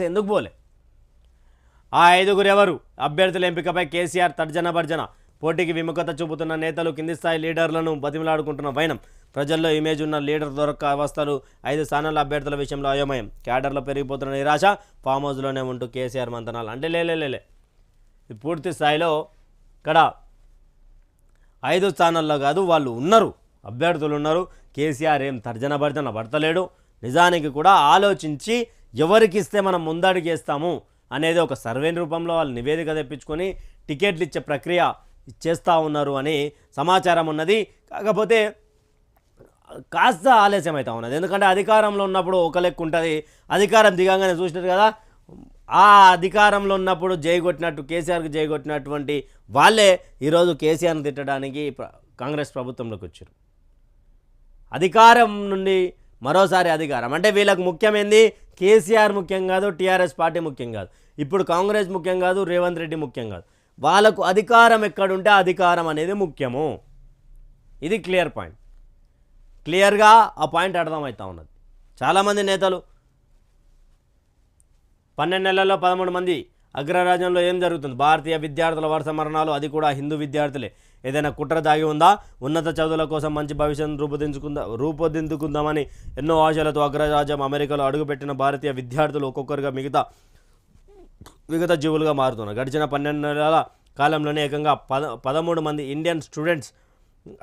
ఎందుకు పోలే? ఆ ఐదుగురు ఎవరు? అభ్యర్థుల ఎంపికపై కేసీఆర్ తర్జన భర్జన. పోటీకి విముఖత చూపుతున్న నేతలు కింది స్థాయి లీడర్లను బతిమలాడుకుంటున్న వైనం. ప్రజల్లో ఇమేజ్ ఉన్న లీడర్ దొరక్క అవస్థలు ఐదు స్థానాల అభ్యర్థుల విషయంలో అయోమయం. క్యాడర్లో పెరిగిపోతున్న నిరాశ ఫామ్ హౌస్లోనే ఉంటూ కేసీఆర్ మంతనాలు. అంటే లేలే లేలే పూర్తి స్థాయిలో ఇక్కడ ఐదు స్థానాల్లో కాదు వాళ్ళు ఉన్నారు. అభ్యర్థులు ఉన్నారు. కేసీఆర్ ఏం తర్జన భర్జన పడతలేడు. నిజానికి కూడా ఆలోచించి ఎవరికి ఇస్తే మనం ముందడుగేస్తాము అనేది ఒక సర్వే రూపంలో వాళ్ళు నివేదిక తెప్పించుకొని టికెట్లు ఇచ్చే ప్రక్రియ చేస్తూ ఉన్నారు అని సమాచారం ఉన్నది. కాకపోతే కాస్త ఆలస్యం అవుతా ఉన్నది. ఎందుకంటే అధికారంలో ఉన్నప్పుడు ఒక లెక్క ఉంటుంది. అధికారం దిగంగానే చూసినారు కదా. ఆ అధికారంలో ఉన్నప్పుడు జై కొట్టినట్టు కేసీఆర్కి జై కొట్టినటువంటి వాళ్ళే ఈరోజు కేసీఆర్ని తిట్టడానికి కాంగ్రెస్ ప్రభుత్వంలోకి వచ్చారు. అధికారం నుండి మరోసారి అధికారం. అంటే వీళ్ళకి ముఖ్యమైంది? కేసీఆర్ ముఖ్యం కాదు టీఆర్ఎస్ పార్టీ ముఖ్యం కాదు. ఇప్పుడు కాంగ్రెస్ ముఖ్యం కాదు రేవంత్ రెడ్డి ముఖ్యం కాదు. వాళ్ళకు అధికారం ఎక్కడుంటే అధికారం అనేది ముఖ్యము. ఇది క్లియర్ పాయింట్. క్లియర్గా ఆ పాయింట్ అర్థమవుతా ఉన్నది. చాలామంది నేతలు పన్నెండు నెలల్లో పదమూడు మంది అగ్రరాజ్యంలో ఏం జరుగుతుంది? భారతీయ విద్యార్థుల వరుస మరణాలు అది కూడా హిందూ విద్యార్థులే. ఏదైనా కుట్ర దాగి ఉందా? ఉన్నత చదువుల కోసం మంచి భవిష్యత్తు రూపొందించుకుందా రూపొందించుకుందామని ఎన్నో ఆశలతో అగ్రరాజ్యం అమెరికాలో అడుగుపెట్టిన భారతీయ విద్యార్థులు ఒక్కొక్కరుగా మిగతా విగత జీవులుగా మారుతున్నారు. గడిచిన పన్నెండు నెలల కాలంలోనే ఏకంగా పద పదమూడు మంది ఇండియన్ స్టూడెంట్స్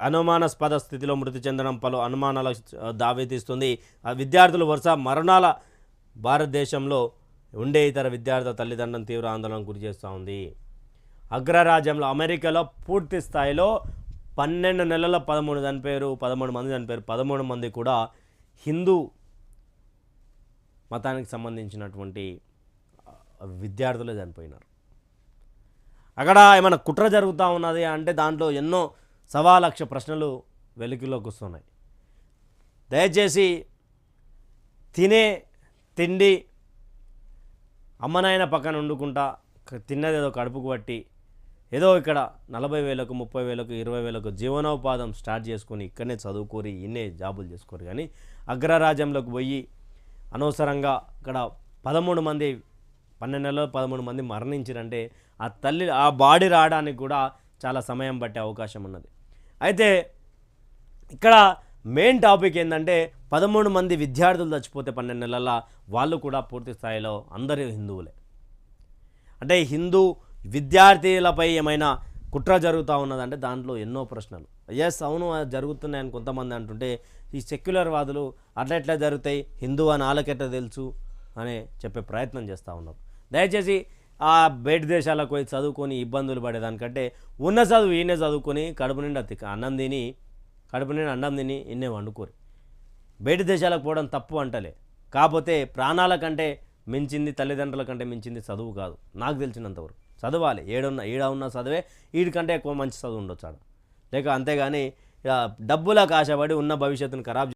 అనుమానాస్పద స్థితిలో మృతి చెందడం పలు అనుమానాలకు ఆ, దావేతీస్తుంది ఆ విద్యార్థులు వరుస మరణాల భారతదేశంలో ఉండే ఇతర విద్యార్థుల తల్లిదండ్రులను తీవ్ర ఆందోళనకు గురి చేస్తూ ఉంది. అగ్రరాజ్యంలో అమెరికాలో పూర్తి స్థాయిలో పన్నెండు నెలల పదమూడు చనిపోయారు పదమూడు మంది చనిపోయారు పదమూడు మంది కూడా హిందూ మతానికి సంబంధించినటువంటి విద్యార్థులే చనిపోయినారు. అక్కడ ఏమైనా కుట్ర జరుగుతూ ఉన్నది అంటే దాంట్లో ఎన్నో సవా లక్ష ప్రశ్నలు వెలుగులోకి వస్తున్నాయి. దయచేసి తినే తిండి అమ్మనాయన పక్కన వండుకుంటా తిన్నదేదో తిన్నది ఏదో కడుపుకు పట్టి ఏదో ఇక్కడ నలభై వేలకు ముప్పై వేలకు ఇరవై వేలకు జీవనోపాధం స్టార్ట్ చేసుకొని ఇక్కడనే చదువుకోరి ఇన్నే జాబులు చేసుకోరు. కానీ అగ్రరాజ్యంలోకి పోయి అనవసరంగా ఇక్కడ పదమూడు మంది పన్నెండు నెలలు పదమూడు మంది మరణించారంటే ఆ తల్లి ఆ బాడీ రావడానికి కూడా చాలా సమయం పట్టే అవకాశం ఉన్నది. అయితే ఇక్కడ మెయిన్ టాపిక్ ఏంటంటే పదమూడు మంది విద్యార్థులు చచ్చిపోతే పన్నెండు నెలల వాళ్ళు కూడా పూర్తి స్థాయిలో అందరూ హిందువులే. అంటే హిందూ విద్యార్థులపై ఏమైనా కుట్ర జరుగుతూ ఉన్నదంటే దాంట్లో ఎన్నో ప్రశ్నలు. ఎస్ అవును అది జరుగుతున్నాయని కొంతమంది అంటుంటే ఈ సెక్యులర్ వాదులు అట్లా ఎట్లా జరుగుతాయి? హిందూ అని వాళ్ళకెట్లా తెలుసు? అని చెప్పే ప్రయత్నం చేస్తూ ఉన్నారు దయచేసి ఆ బయట దేశాలకు పోయి చదువుకొని ఇబ్బందులు పడేదానికంటే ఉన్న చదువు ఈయనే చదువుకొని కడుపు నిండా తిక్క అన్నం తిని కడుపు నిండా అన్నం తిని ఇన్నే వండుకోరు. బయట దేశాలకు పోవడం తప్పు అంటలే. కాకపోతే ప్రాణాల కంటే మించింది తల్లిదండ్రుల కంటే మించింది చదువు కాదు. నాకు తెలిసినంతవరకు. చదవాలి. ఏడున్న ఈడ ఉన్న చదివే వీడికంటే ఎక్కువ మంచి చదువు ఉండొచ్చాడు లేక అంతేగాని డబ్బులకు ఆశపడి ఉన్న భవిష్యత్తును ఖరాబ్